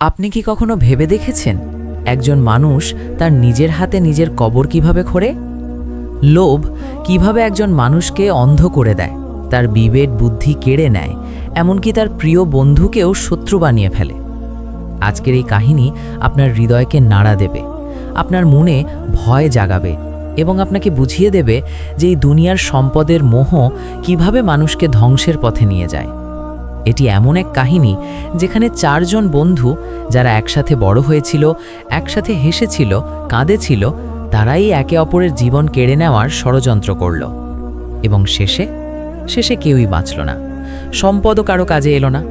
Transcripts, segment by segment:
আপনি কি কখনো ভেবে দেখেছেন একজন মানুষ তার নিজের হাতে নিজের কবর কীভাবে খোঁড়ে? লোভ কীভাবে একজন মানুষকে অন্ধ করে দেয়? তার বিবেক, বুদ্ধি কেড়ে নেয়, এমনকি তার প্রিয় বন্ধুকেও শত্রু বানিয়ে ফেলে। আজকের এই কাহিনী আপনার হৃদয়কে নাড়া দেবে, আপনার মনে ভয় জাগাবে এবং আপনাকে বুঝিয়ে দেবে যে এই দুনিয়ার সম্পদের মোহ কীভাবে মানুষকে ধ্বংসের পথে নিয়ে যায়। এটি এমন এক কাহিনী যেখানে চারজন বন্ধু যারা একসাথে বড় হয়েছিল, একসাথে হেসেছিল, কাঁদেছিল, তারাই একে অপরের জীবন কেড়ে নেওয়ার ষড়যন্ত্র করল। এবং শেষে শেষে কেউই বাঁচল না। সম্পদও কারও কাজে এলো না।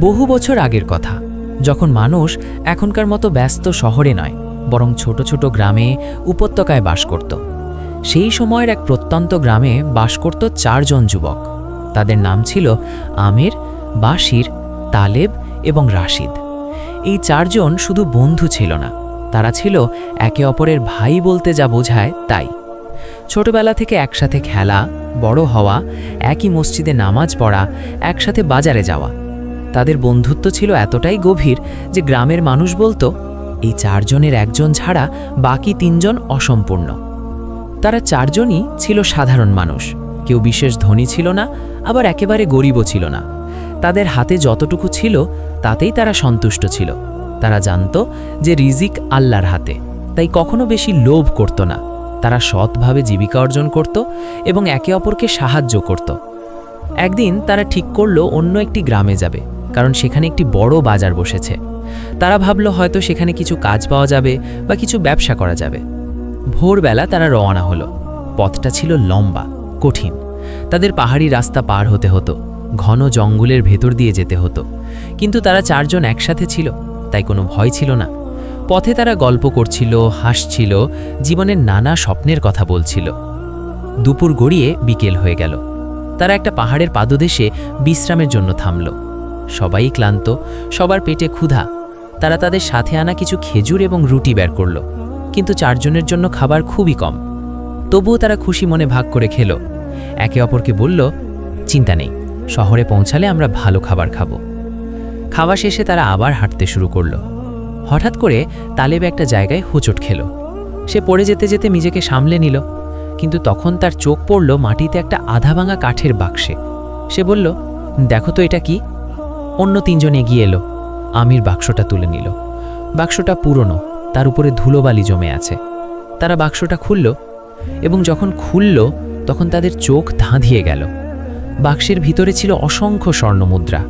বহু বছর আগের কথা, যখন মানুষ এখনকার মতো ব্যস্ত শহরে নয়, বরং ছোট ছোট গ্রামে উপত্যকায় বাস করত। সেই সময়ের এক প্রত্যন্ত গ্রামে বাস করত চারজন যুবক। তাদের নাম ছিল আমির, বাশির, তালেব এবং রাশিদ। এই চারজন শুধু বন্ধু ছিল না, তারা ছিল একে অপরের ভাই বলতে যা বোঝায় তাই। ছোটবেলা থেকে একসাথে খেলা, বড় হওয়া, একই মসজিদে নামাজ পড়া, একসাথে বাজারে যাওয়া। তাদের বন্ধুত্ব ছিল এতটাই গভীর যে গ্রামের মানুষ বলতো, এই চারজনের একজন ছাড়া বাকি তিনজন অসম্পূর্ণ। তারা চারজনই ছিল সাধারণ মানুষ। কেউ বিশেষ ধনী ছিল না, আবার একেবারে গরিবও ছিল না। তাদের হাতে যতটুকু ছিল, তাতেই তারা সন্তুষ্ট ছিল। তারা জানত যে রিজিক আল্লাহর হাতে, তাই কখনো বেশি লোভ করত না। তারা সৎভাবে জীবিকা অর্জন করত এবং একে অপরকে সাহায্য করত। একদিন তারা ঠিক করল অন্য একটি গ্রামে যাবে, কারণ সেখানে একটি বড় বাজার বসেছে। তারা ভাবল হয়তো সেখানে কিছু কাজ পাওয়া যাবে বা কিছু ব্যবসা করা যাবে। ভোরবেলা তারা রওনা হলো। পথটা ছিল লম্বা। কঠিন। তাদের পাহাড়ি রাস্তা পার হতে হতো, ঘন জঙ্গলের ভেতর দিয়ে যেতে হতো। কিন্তু তারা চারজন একসাথে ছিল, তাই কোনো ভয় ছিল না। পথে তারা গল্প করছিল, হাসছিল, জীবনের নানা স্বপ্নের কথা বলছিল। দুপুর গড়িয়ে বিকেল হয়ে গেল। তারা একটা পাহাড়ের পাদদেশে বিশ্রামের জন্য থামল। সবাই ক্লান্ত, সবার পেটে ক্ষুধা। তারা তাদের সাথে আনা কিছু খেজুর এবং রুটি বের করল। কিন্তু চারজনের জন্য খাবার খুবই কম। তবুও তারা খুশি মনে ভাগ করে খেল। একে অপরকে বলল, চিন্তা নেই, শহরে পৌঁছালে আমরা ভালো খাবার খাব। খাওয়া শেষে তারা আবার হাঁটতে শুরু করল। হঠাৎ করে তালেব একটা জায়গায় হোঁচট খেল। সে পড়ে যেতে যেতে নিজেকে সামলে নিল, কিন্তু তখন তার চোখ পড়ল মাটিতে একটা আধা ভাঙা কাঠের বাক্সে। সে বলল, দেখো তো এটা কি? অন্য তিনজন এগিয়ে এলো। আমির বাক্সটা তুলে নিল। বাক্সটা পুরনো, তার উপরে ধুলোবালি জমে আছে। তারা বাক্সটা খুলল এবং যখন খুলল তখন তাদের চোখ ধাঁধিয়ে গেল। বাক্সের ভিতরে ছিল অসংখ্য স্বর্ণমুদ্রা।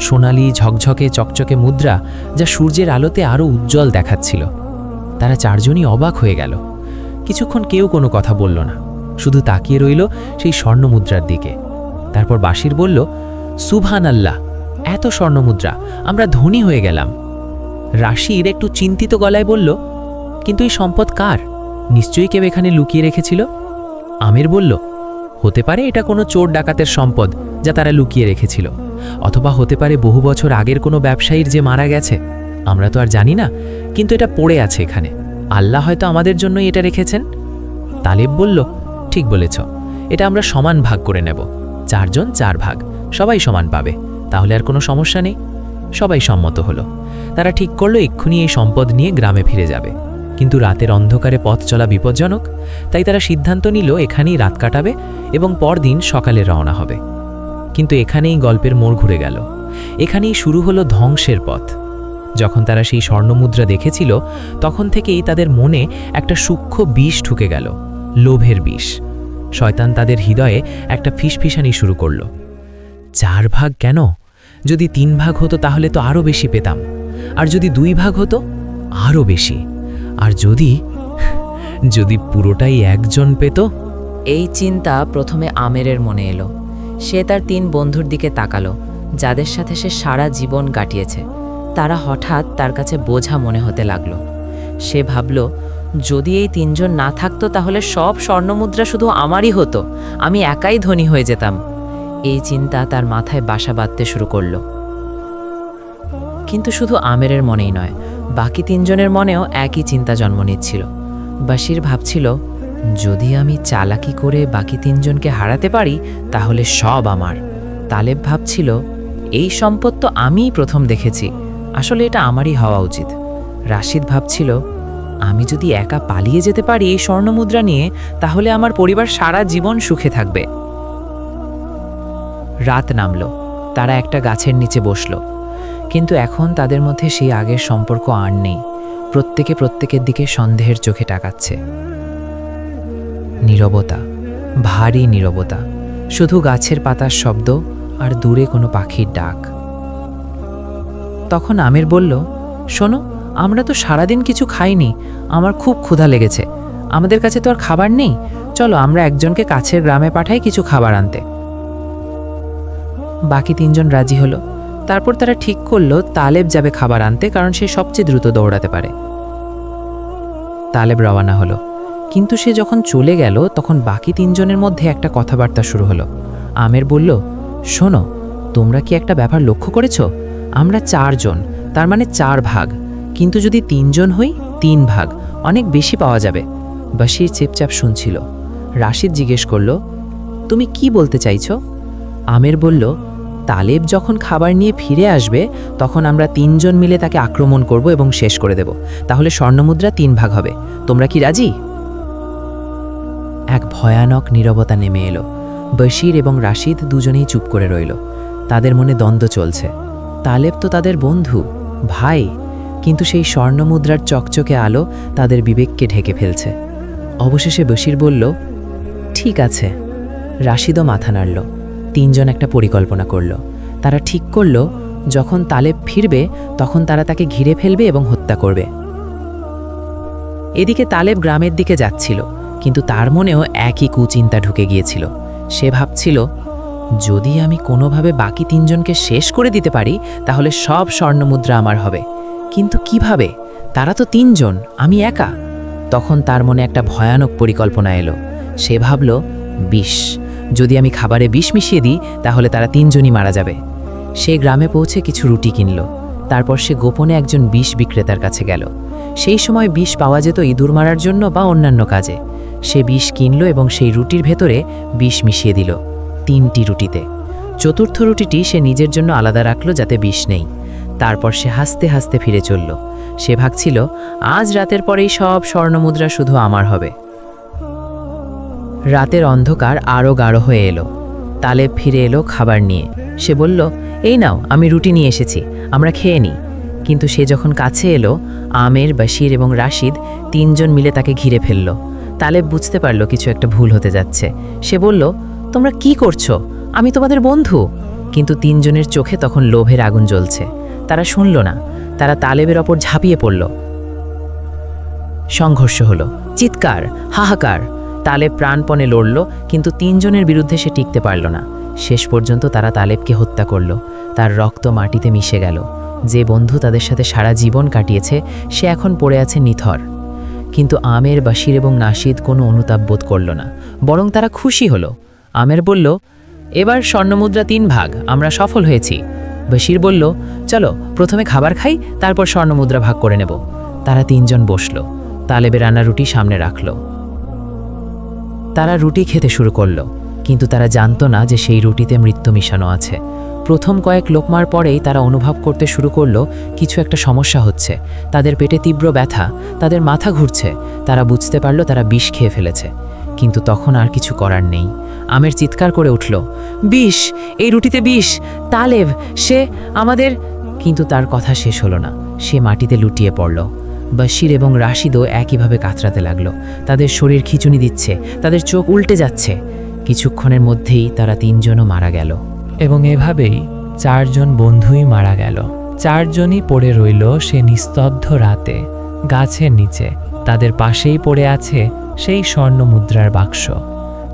সোনালি, ঝকঝকে, চকচকে মুদ্রা যা সূর্যের আলোতে আরও উজ্জ্বল দেখাচ্ছিল। তারা চারজনই অবাক হয়ে গেল। কিছুক্ষণ কেউ কোনো কথা বলল না। শুধু তাকিয়ে রইল সেই স্বর্ণমুদ্রার দিকে। তারপর বাসির বলল সুভান আল্লাহ এত স্বর্ণমুদ্রা, আমরা ধনী হয়ে গেলাম। রাশির একটু চিন্তিত গলায় বলল, কিন্তু এই সম্পদ কার? নিশ্চয়ই কেউ এখানে লুকিয়ে রেখেছিল? আমির বলল, হতে পারে এটা কোনো চোর ডাকাতের সম্পদ যা তারা লুকিয়ে রেখেছিল, অথবা হতে পারে বহু বছর আগের কোনো ব্যবসায়ীর যে মারা গেছে। আমরা তো আর জানি না, কিন্তু এটা পড়ে আছে এখানে। আল্লাহ হয়তো আমাদের জন্যই এটা রেখেছেন? তালেব বলল, ঠিক বলেছ, এটা আমরা সমান ভাগ করে নেব। চারজন চার ভাগ, সবাই সমান পাবে, তাহলে আর কোনো সমস্যা নেই। সবাই সম্মত হলো। তারা ঠিক করল, এক্ষুনি এই সম্পদ নিয়ে গ্রামে ফিরে যাবে। কিন্তু রাতের অন্ধকারে পথ চলা বিপজ্জনক, তাই তারা সিদ্ধান্ত নিল এখানেই রাত কাটাবে এবং পরদিন সকালে রওনা হবে। কিন্তু এখানেই গল্পের মোড় ঘুরে গেল। এখানেই শুরু হলো ধ্বংসের পথ। যখন তারা সেই স্বর্ণমুদ্রা দেখেছিল, তখন থেকেই তাদের মনে একটা সূক্ষ্ম বিষ ঢুকে গেল, লোভের বিষ। শয়তান তাদের হৃদয়ে একটা ফিসফিসানি শুরু করল। চার ভাগ কেন? যদি তিন ভাগ হতো তাহলে তো আরও বেশি পেতাম। আর যদি দুই ভাগ হতো আরও বেশি। আর যদি যদি পুরোটাই একজন পেত? এই চিন্তা প্রথমে আমেরের মনে এলো। সে তার তিন বন্ধুর দিকে তাকালো, যাদের সাথে সে সারা জীবন কাটিয়েছে। তারা হঠাৎ তার কাছে বোঝা মনে হতে লাগল। সে ভাবল, যদি এই তিনজন না থাকতো তাহলে সব স্বর্ণমুদ্রা শুধু আমারই হতো। আমি একাই ধনী হয়ে যেতাম। এই চিন্তা তার মাথায় বাসা বাঁধতে শুরু করল। কিন্তু শুধু আমেরের মনেই নয় বাকি তিনজনের মনেও একই চিন্তা জন্ম নিচ্ছিল। বাশির ভাবছিল যদি আমি চালাকি করে বাকি তিনজনকে হারাতে পারি, তাহলে সব আমার। তালেব ভাবছিল এই সম্পদ তো আমিই প্রথম দেখেছি, আসলে এটা আমারই হওয়া উচিত। রাশিদ ভাবছিল আমি যদি একা পালিয়ে যেতে পারি এই স্বর্ণমুদ্রা নিয়ে, তাহলে আমার পরিবার সারা জীবন সুখে থাকবে। রাত নামল, তারা একটা গাছের নিচে বসল। কিন্তু এখন তাদের মধ্যে সেই আগের সম্পর্ক আর নেই। প্রত্যেকে প্রত্যেকের দিকে সন্দেহের চোখে টাকাচ্ছে নীরবতা, ভারী নীরবতা, শুধু গাছের পাতার শব্দ আর দূরে কোনো পাখির ডাক। তখন আমের বলল, শোনো, আমরা তো সারাদিন কিছু খাইনি, আমার খুব ক্ষুধা লেগেছে। আমাদের কাছে তো আর খাবার নেই, চলো আমরা একজনকে কাছের গ্রামে পাঠাই কিছু খাবার আনতে। বাকি তিনজন রাজি হলো। তারপর তারা ঠিক করল, তালেব যাবে খাবার আনতে কারণ সে সবচেয়ে দ্রুত দৌড়াতে পারে। তালেব রওয়ানা হলো। কিন্তু সে যখন চলে গেল, তখন বাকি তিনজনের মধ্যে একটা কথাবার্তা শুরু হলো। আমের বলল, শোনো, তোমরা কি একটা ব্যাপার লক্ষ্য করেছ? আমরা চারজন, তার মানে চার ভাগ। কিন্তু যদি তিনজন হই, তিন ভাগ, অনেক বেশি পাওয়া যাবে। বাসির চেপচাপ শুনছিল। রাশিদ জিজ্ঞেস করল, তুমি কি বলতে চাইছো? আমের বলল তালেব যখন খাবার নিয়ে ফিরে আসবে, তখন আমরা তিনজন মিলে তাকে আক্রমণ করব এবং শেষ করে দেব। তাহলে স্বর্ণমুদ্রা তিন ভাগ হবে। তোমরা কি রাজি? এক ভয়ানক নীরবতা নেমে এলো। বশির এবং রাশিদ দুজনেই চুপ করে রইল। তাদের মনে দ্বন্দ্ব চলছে। তালেব তো তাদের বন্ধু, ভাই, কিন্তু সেই স্বর্ণমুদ্রার চকচকে আলো তাদের বিবেককে ঢেকে ফেলছে। অবশেষে বশির বলল, ঠিক আছে। রাশিদও মাথা নাড়ল। তিনজন একটা পরিকল্পনা করল। তারা ঠিক করল, যখন তালেব ফিরবে, তখন তারা তাকে ঘিরে ফেলবে এবং হত্যা করবে। এদিকে তালেব গ্রামের দিকে যাচ্ছিল, কিন্তু তার মনেও একই কুচিন্তা ঢুকে গিয়েছিল। সে ভাবছিল, যদি আমি কোনোভাবে বাকি তিনজনকে শেষ করে দিতে পারি, তাহলে সব স্বর্ণমুদ্রা আমার হবে। কিন্তু কীভাবে? তারা তো তিনজন, আমি একা। তখন তার মনে একটা ভয়ানক পরিকল্পনা এলো। সে ভাবল বিষ যদি আমি খাবারে বিষ মিশিয়ে দিই, তাহলে তারা তিনজনই মারা যাবে। সে গ্রামে পৌঁছে কিছু রুটি কিনল। তারপর সে গোপনে একজন বিষ বিক্রেতার কাছে গেল। সেই সময় বিষ পাওয়া যেত ইঁদুর মারার জন্য বা অন্যান্য কাজে। সে বিষ কিনল এবং সেই রুটির ভেতরে বিষ মিশিয়ে দিল তিনটি রুটিতে। চতুর্থ রুটিটি সে নিজের জন্য আলাদা রাখল যাতে বিষ নেই। তারপর সে হাসতে হাসতে ফিরে চলল। সে ভাবছিল, আজ রাতের পরেই সব স্বর্ণমুদ্রা শুধু আমার হবে। রাতের অন্ধকার আরও গাঢ় হয়ে এলো। তালেব ফিরে এলো খাবার নিয়ে। সে বলল, এই নাও, আমি রুটি নিয়ে এসেছি, আমরা খেয়ে নিই। কিন্তু সে যখন কাছে এলো, আমের, বাশির এবং রাশিদ তিনজন মিলে তাকে ঘিরে ফেলল। তালেব বুঝতে পারল কিছু একটা ভুল হতে যাচ্ছে। সে বলল, তোমরা কি করছ? আমি তোমাদের বন্ধু। কিন্তু তিনজনের চোখে তখন লোভের আগুন জ্বলছে। তারা শুনল না। তারা তালেবের ওপর ঝাঁপিয়ে পড়ল। সংঘর্ষ হলো। চিৎকার, হাহাকার তালেব প্রাণপণে লড়ল, কিন্তু তিনজনের বিরুদ্ধে সে টিকতে পারল না। শেষ পর্যন্ত তারা তালেবকে হত্যা করল। তার রক্ত মাটিতে মিশে গেল। যে বন্ধু তাদের সাথে সারা জীবন কাটিয়েছে, সে এখন পড়ে আছে নিথর। কিন্তু আমের, বাশির এবং নাসিদ কোনো অনুতাপ বোধ করল না। বরং তারা খুশি হলো। আমের বলল, এবার স্বর্ণমুদ্রা তিন ভাগ, আমরা সফল হয়েছি। বশির বলল, চলো, প্রথমে খাবার খাই, তারপর স্বর্ণমুদ্রা ভাগ করে নেব। তারা তিনজন বসল। তালেবে রান্না রুটি সামনে রাখল। তারা রুটি খেতে শুরু করল, কিন্তু তারা জানতো না যে সেই রুটিতে মৃত্যু মিশানো আছে। প্রথম কয়েক লোকমার পরেই তারা অনুভব করতে শুরু করল, কিছু একটা সমস্যা হচ্ছে, তাদের পেটে তীব্র ব্যথা, তাদের মাথা ঘুরছে, তারা বুঝতে পারল তারা বিষ খেয়ে ফেলেছে। কিন্তু তখন আর কিছু করার নেই। আমের চিৎকার করে উঠল, বিষ, এই রুটিতে বিষ, তালেব, সে আমাদের কিন্তু তার কথা শেষ হলো না। সে মাটিতে লুটিয়ে পড়ল। বশির এবং রাশিদও একইভাবে কাতরাতে লাগল। তাদের শরীর খিচুনি দিচ্ছে, তাদের চোখ উল্টে যাচ্ছে। কিছুক্ষণের মধ্যেই তারা তিনজনও মারা গেল এবং এভাবেই চারজন বন্ধুই মারা গেল। চারজনই পড়ে রইল সে নিস্তব্ধ রাতে, গাছের নিচে। তাদের পাশেই পড়ে আছে সেই স্বর্ণ মুদ্রার বাক্স।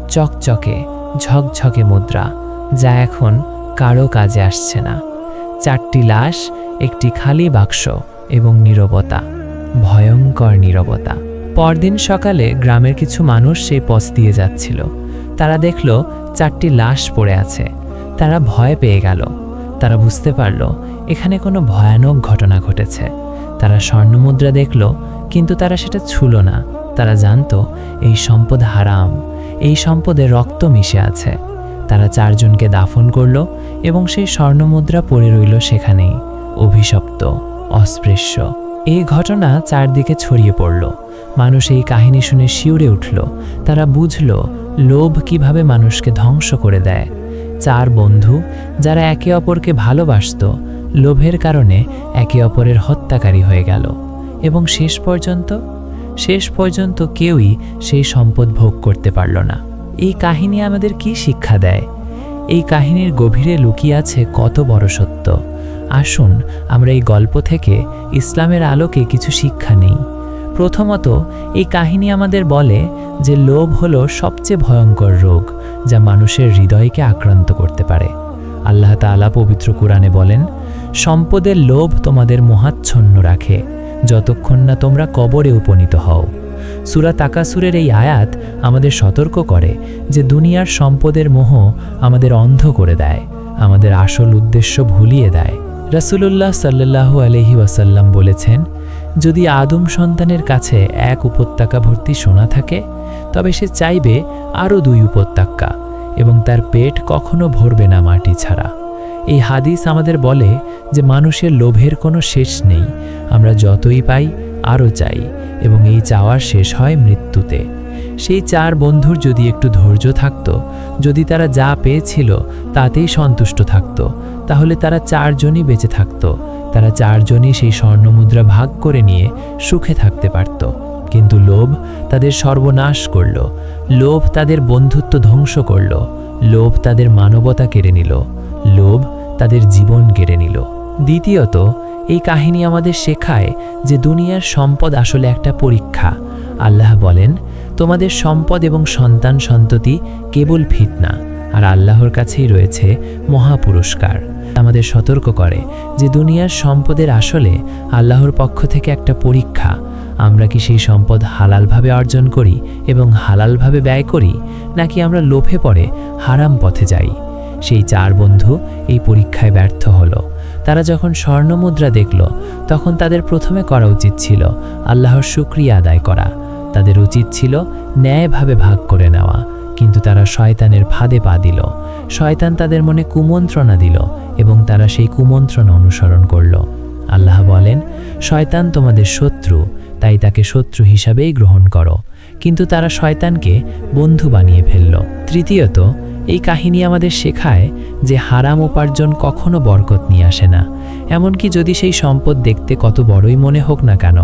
চকচকে, ঝকঝকে মুদ্রা, যা এখন কারও কাজে আসছে না। চারটি লাশ, একটি খালি বাক্স এবং নীরবতা। ভয়ঙ্কর নীরবতা। পরদিন সকালে গ্রামের কিছু মানুষ সেই পথ দিয়ে যাচ্ছিল। তারা দেখল চারটি লাশ পড়ে আছে। তারা ভয় পেয়ে গেল। তারা বুঝতে পারল এখানে কোনো ভয়ানক ঘটনা ঘটেছে। তারা স্বর্ণমুদ্রা দেখল, কিন্তু তারা সেটা ছুল না। তারা জানতো, এই সম্পদ হারাম। এই সম্পদে রক্ত মিশে আছে। তারা চারজনকে দাফন করল এবং সেই স্বর্ণমুদ্রা পড়ে রইল সেখানেই। অভিশপ্ত, অস্পৃশ্য। এই ঘটনা চারদিকে ছড়িয়ে পড়ল। মানুষ এই কাহিনী শুনে শিউরে উঠল। তারা বুঝল, লোভ কীভাবে মানুষকে ধ্বংস করে দেয়। চার বন্ধু, যারা একে অপরকে ভালোবাসত, লোভের কারণে একে অপরের হত্যাকারী হয়ে গেল। এবং শেষ পর্যন্ত? শেষ পর্যন্ত কেউই সেই সম্পদ ভোগ করতে পারল না। এই কাহিনী আমাদের কি শিক্ষা দেয়? এই কাহিনীর গভীরে লুকিয়ে আছে কত বড় সত্য। আসুন, আমরা এই গল্প থেকে ইসলামের আলোকে কিছু শিক্ষা নেই। প্রথমত, এই কাহিনী আমাদের বলে যে লোভ হলো সবচেয়ে ভয়ঙ্কর রোগ, যা মানুষের হৃদয়কে আক্রান্ত করতে পারে। আল্লাহ তাআলা পবিত্র কোরআনে বলেন, সম্পদের লোভ তোমাদের মহাচ্ছন্ন রাখে, যতক্ষণ না তোমরা কবরে উপনীত হও। সুরা তাকাসুরের এই আয়াত আমাদের সতর্ক করে যে দুনিয়ার সম্পদের মোহ আমাদের অন্ধ করে দেয়, আমাদের আসল উদ্দেশ্য ভুলিয়ে দেয়। রাসূলুল্লাহ সাল্লাল্লাহু আলহি ওয়াসাল্লাম বলেছেন, যদি আদম সন্তানের কাছে এক উপত্যকা ভর্তি সোনা থাকে, তবে সে চাইবে আরও দুই উপত্যকা এবং তার পেট কখনো ভরবে না মাটি ছাড়া। এই হাদিস আমাদের বলে যে মানুষের লোভের কোনো শেষ নেই, আমরা যতই পাই আরও চাই এবং এই চাওয়ার শেষ হয় মৃত্যুতে। সেই চার বন্ধুর যদি একটু ধৈর্য থাকত, যদি তারা যা পেয়েছিল তাতেই সন্তুষ্ট থাকত। তাহলে তারা চারজনই বেঁচে থাকত। তারা চারজনই সেই স্বর্ণমুদ্রা ভাগ করে নিয়ে সুখে থাকতে পারত। কিন্তু লোভ তাদের সর্বনাশ করল। লোভ তাদের বন্ধুত্ব ধ্বংস করল। লোভ তাদের মানবতা কেড়ে নিল। লোভ তাদের জীবন কেড়ে নিল। দ্বিতীয়ত, এই কাহিনী আমাদের শেখায় যে দুনিয়ার সম্পদ আসলে একটা পরীক্ষা। আল্লাহ বলেন, তোমাদের সম্পদ এবং সন্তান সন্ততি কেবল ফিতনা, আর আল্লাহর কাছেই রয়েছে মহাপুরস্কার। আমাদের সতর্ক করে যে দুনিয়ার সম্পদের আসলে আল্লাহর পক্ষ থেকে একটা পরীক্ষা। আমরা কি সেই সম্পদ হালালভাবে অর্জন করি এবং হালালভাবে ব্যয় করি, নাকি আমরা লোভে পড়ে হারাম পথে যাই? সেই চার বন্ধু এই পরীক্ষায় ব্যর্থ হলো। তারা যখন স্বর্ণমুদ্রা দেখল, তখন তাদের প্রথমে করা উচিত ছিল আল্লাহর শুক্রিয়া আদায় করা। তাদের উচিত ছিল ন্যায়ভাবে ভাগ করে নেওয়া। কিন্তু তারা শয়তানের ফাঁদে পা দিল। শয়তান তাদের মনে কুমন্ত্রণা দিল এবং তারা সেই কুমন্ত্রণা অনুসরণ করল। আল্লাহ বলেন, শয়তান তোমাদের শত্রু, তাই তাকে শত্রু হিসাবেই গ্রহণ করো। কিন্তু তারা শয়তানকে বন্ধু বানিয়ে ফেলল। তৃতীয়ত, এই কাহিনী আমাদের শেখায় যে হারাম উপার্জন কখনো বরকত নিয়ে আসে না। এমনকি যদি সেই সম্পদ দেখতে কত বড়ই মনে হোক না কেন,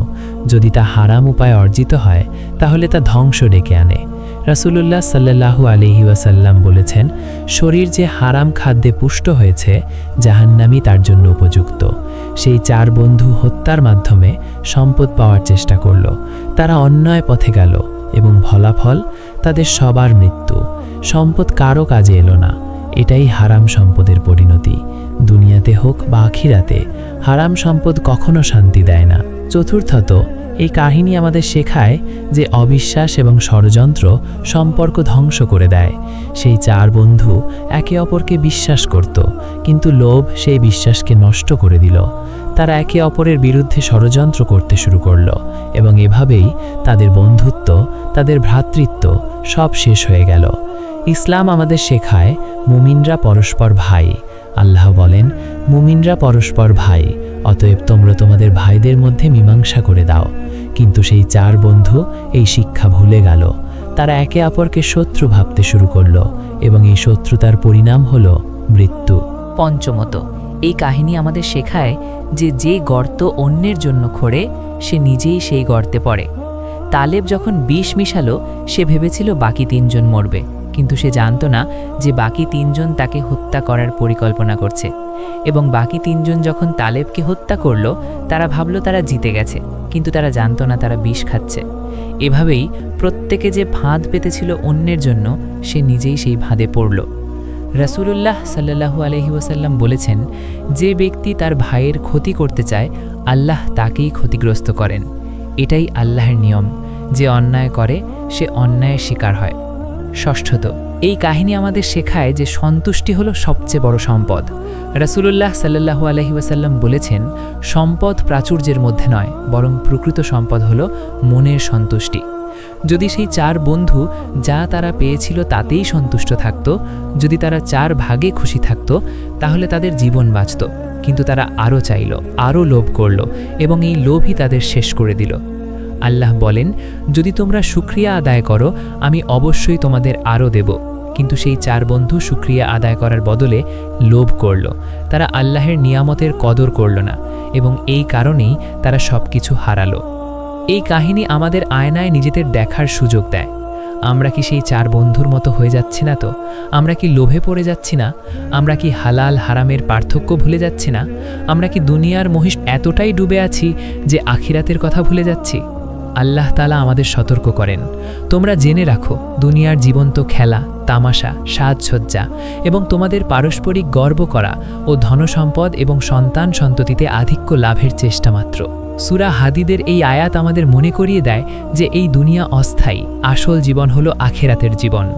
যদি তা হারাম উপায়ে অর্জিত হয়, তাহলে তা ধ্বংস ডেকে আনে। রাসূলুল্লাহ সাল্লাল্লাহু আলহি ওয়াসাল্লাম বলেছেন, শরীর যে হারাম খাদ্যে পুষ্ট হয়েছে জাহান্নামি তার জন্য উপযুক্ত। সেই চার বন্ধু হত্যার মাধ্যমে সম্পদ পাওয়ার চেষ্টা করল। তারা অন্যায় পথে গেল এবং ফলাফল তাদের সবার মৃত্যু। সম্পদ কারও কাজে এলো না। এটাই হারাম সম্পদের পরিণতি। দুনিয়াতে হোক বা আখিরাতে, হারাম সম্পদ কখনো শান্তি দেয় না। চতুর্থত এই কাহিনী আমাদের শেখায় যে অবিশ্বাস এবং ষড়যন্ত্র সম্পর্ক ধ্বংস করে দেয়। সেই চার বন্ধু একে অপরকে বিশ্বাস করত, কিন্তু লোভ সেই বিশ্বাসকে নষ্ট করে দিল। তারা একে অপরের বিরুদ্ধে ষড়যন্ত্র করতে শুরু করল এবং এভাবেই তাদের বন্ধুত্ব, তাদের ভ্রাতৃত্ব সব শেষ হয়ে গেল। ইসলাম আমাদের শেখায়, মুমিনরা পরস্পর ভাই। আল্লাহ বলেন, মুমিনরা পরস্পর ভাই, অতএব তোমরা তোমাদের ভাইদের মধ্যে মীমাংসা করে দাও। কিন্তু সেই চার বন্ধু এই শিক্ষা ভুলে গেল। তারা একে অপরকে শত্রু ভাবতে শুরু করল এবং এই শত্রুতার পরিণাম হল মৃত্যু। পঞ্চমত, এই কাহিনী আমাদের শেখায় যে যে গর্ত অন্যের জন্য খোঁড়ে, সে নিজেই সেই গর্তে পড়ে। তালেব যখন বিষ মিশালো, সে ভেবেছিল বাকি তিনজন মরবে। কিন্তু সে জানতো না যে বাকি তিনজন তাকে হত্যা করার পরিকল্পনা করছে। এবং বাকি তিনজন যখন তালেবকে হত্যা করল, তারা ভাবলো তারা জিতে গেছে, কিন্তু তারা জানতো না তারা বিষ খাচ্ছে। এভাবেই প্রত্যেকে যে ফাঁদ পেতেছিল অন্যের জন্য, সে নিজেই সেই ফাঁদে পড়ল। রাসূলুল্লাহ সাল্লাহু আলহি ওসাল্লাম বলেছেন, যে ব্যক্তি তার ভাইয়ের ক্ষতি করতে চায়, আল্লাহ তাকেই ক্ষতিগ্রস্ত করেন। এটাই আল্লাহর নিয়ম। যে অন্যায় করে, সে অন্যায়ের শিকার হয়। ষষ্ঠত। এই কাহিনী আমাদের শেখায় যে সন্তুষ্টি হলো সবচেয়ে বড় সম্পদ। রাসূলুল্লাহ আলহি ওয়াসাল্লাম বলেছেন, সম্পদ প্রাচুর্যের মধ্যে নয়, বরং প্রকৃত সম্পদ হলো মনের সন্তুষ্টি। যদি সেই চার বন্ধু যা তারা পেয়েছিল তাতেই সন্তুষ্ট থাকত, যদি তারা চার ভাগে খুশি থাকত, তাহলে তাদের জীবন বাঁচত। কিন্তু তারা আরও চাইল, আরও লোভ করল এবং এই লোভই তাদের শেষ করে দিল। আল্লাহ বলেন, যদি তোমরা সুক্রিয়া আদায় করো, আমি অবশ্যই তোমাদের আরও দেব। কিন্তু সেই চার বন্ধু সুক্রিয়া আদায় করার বদলে লোভ করল। তারা আল্লাহের নিয়ামতের কদর করল না এবং এই কারণেই তারা সব কিছু হারালো। এই কাহিনী আমাদের আয়নায় নিজেদের দেখার সুযোগ দেয়। আমরা কি সেই চার বন্ধুর মতো হয়ে যাচ্ছি না তো? আমরা কি লোভে পড়ে যাচ্ছি না? আমরা কি হালাল হারামের পার্থক্য ভুলে যাচ্ছি না? আমরা কি দুনিয়ার মহিষ এতটাই ডুবে আছি যে আখিরাতের কথা ভুলে যাচ্ছি? আল্লাহ তালা আমাদের সতর্ক করেন। তোমরা জেনে রাখো, দুনিয়ার জীবন্ত খেলা, তামাশা, সাজসজ্জা এবং তোমাদের পারস্পরিক গর্ব করা ও ধনসম্পদ এবং সন্তান সন্ততিতে আধিক্য লাভের চেষ্টা মাত্র। সুরা হাদিদের এই আয়াত আমাদের মনে করিয়ে দেয় যে এই দুনিয়া অস্থায়ী, আসল জীবন হলো আখেরাতের জীবন।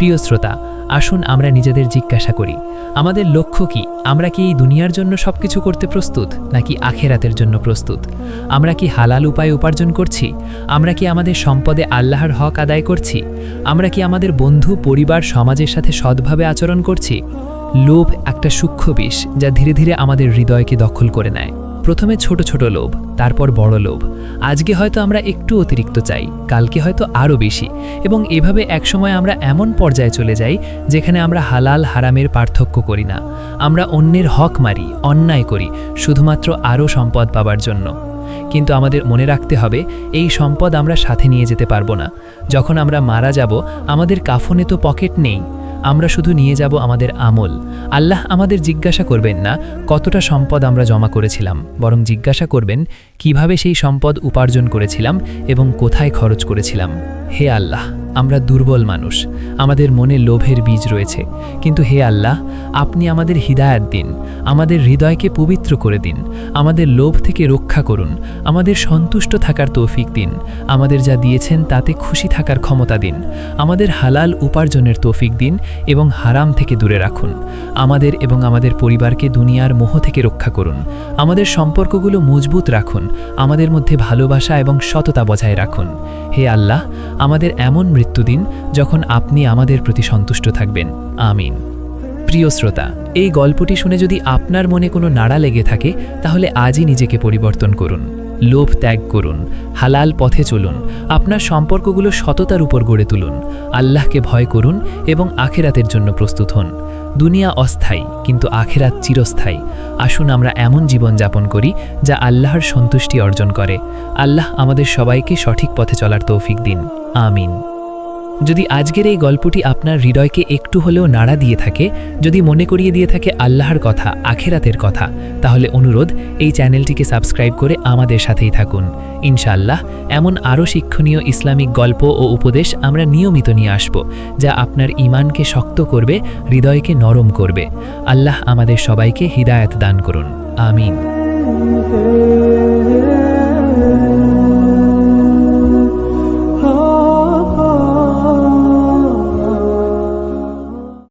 প্রিয় শ্রোতা, আসুন আমরা নিজেদের জিজ্ঞাসা করি, আমাদের লক্ষ্য কি? আমরা কি এই দুনিয়ার জন্য সব কিছু করতে প্রস্তুত, নাকি আখেরাতের জন্য প্রস্তুত? আমরা কি হালাল উপায় উপার্জন করছি? আমরা কি আমাদের সম্পদে আল্লাহর হক আদায় করছি? আমরা কি আমাদের বন্ধু, পরিবার, সমাজের সাথে সৎভাবে আচরণ করছি? লোভ একটা সূক্ষ্ম বিষ যা ধীরে ধীরে আমাদের হৃদয়কে দখল করে নেয়। প্রথমে ছোট ছোট লোভ, তারপর বড় লোভ। আজকে হয়তো আমরা একটু অতিরিক্ত চাই, কালকে হয়তো আরও বেশি। এবং এভাবে একসময় আমরা এমন পর্যায়ে চলে যাই, যেখানে আমরা হালাল হারামের পার্থক্য করি না। আমরা অন্যের হক মারি, অন্যায় করি, শুধুমাত্র আরও সম্পদ পাবার জন্য। কিন্তু আমাদের মনে রাখতে হবে, এই সম্পদ আমরা সাথে নিয়ে যেতে পারব না। যখন আমরা মারা যাব, আমাদের কাফনে তো পকেট নেই। আমরা শুধু নিয়ে যাব আমাদের আমল। আল্লাহ আমাদের জিজ্ঞাসা করবেন না কতটা সম্পদ আমরা জমা করেছিলাম, বরং জিজ্ঞাসা করবেন, কীভাবে সেই সম্পদ উপার্জন করেছিলাম এবং কোথায় খরচ করেছিলাম। হে আল্লাহ! আমরা দুর্বল মানুষ, আমাদের মনে লোভের বীজ রয়েছে। কিন্তু হে আল্লাহ, আপনি আমাদের হৃদায়াত দিন, আমাদের হৃদয়কে পবিত্র করে দিন, আমাদের লোভ থেকে রক্ষা করুন, আমাদের সন্তুষ্ট থাকার তৌফিক দিন, আমাদের যা দিয়েছেন তাতে খুশি থাকার ক্ষমতা দিন, আমাদের হালাল উপার্জনের তৌফিক দিন এবং হারাম থেকে দূরে রাখুন, আমাদের এবং আমাদের পরিবারকে দুনিয়ার মোহ থেকে রক্ষা করুন, আমাদের সম্পর্কগুলো মজবুত রাখুন, আমাদের মধ্যে ভালোবাসা এবং সততা বজায় রাখুন। হে আল্লাহ, আমাদের এমন মৃত্যু দিন যখন আপনি আমাদের প্রতি সন্তুষ্ট থাকবেন। আমিন। প্রিয় শ্রোতা, এই গল্পটি শুনে যদি আপনার মনে কোনো নাড়া লেগে থাকে, তাহলে আজই নিজেকে পরিবর্তন করুন, লোভ ত্যাগ করুন, হালাল পথে চলুন, আপনার সম্পর্কগুলো সততার উপর গড়ে তুলুন, আল্লাহকে ভয় করুন এবং আখেরাতের জন্য প্রস্তুত হন। দুনিয়া অস্থায়ী, কিন্তু আখেরাত চিরস্থায়ী। আসুন আমরা এমন জীবন যাপন করি যা আল্লাহর সন্তুষ্টি অর্জন করে। আল্লাহ আমাদের সবাইকে সঠিক পথে চলার তৌফিক দিন। আমিন। যদি আজকের এই গল্পটি আপনার হৃদয়কে একটু হলেও নাড়া দিয়ে থাকে, যদি মনে করিয়ে দিয়ে থাকে আল্লাহর কথা, আখেরাতের কথা, তাহলে অনুরোধ, এই চ্যানেলটিকে সাবস্ক্রাইব করে আমাদের সাথেই থাকুন। ইনশাআল্লাহ, এমন আরও শিক্ষণীয় ইসলামিক গল্প ও উপদেশ আমরা নিয়মিত নিয়ে আসব, যা আপনার ইমানকে শক্ত করবে, হৃদয়কে নরম করবে। আল্লাহ আমাদের সবাইকে হিদায়াত দান করুন। আমিন।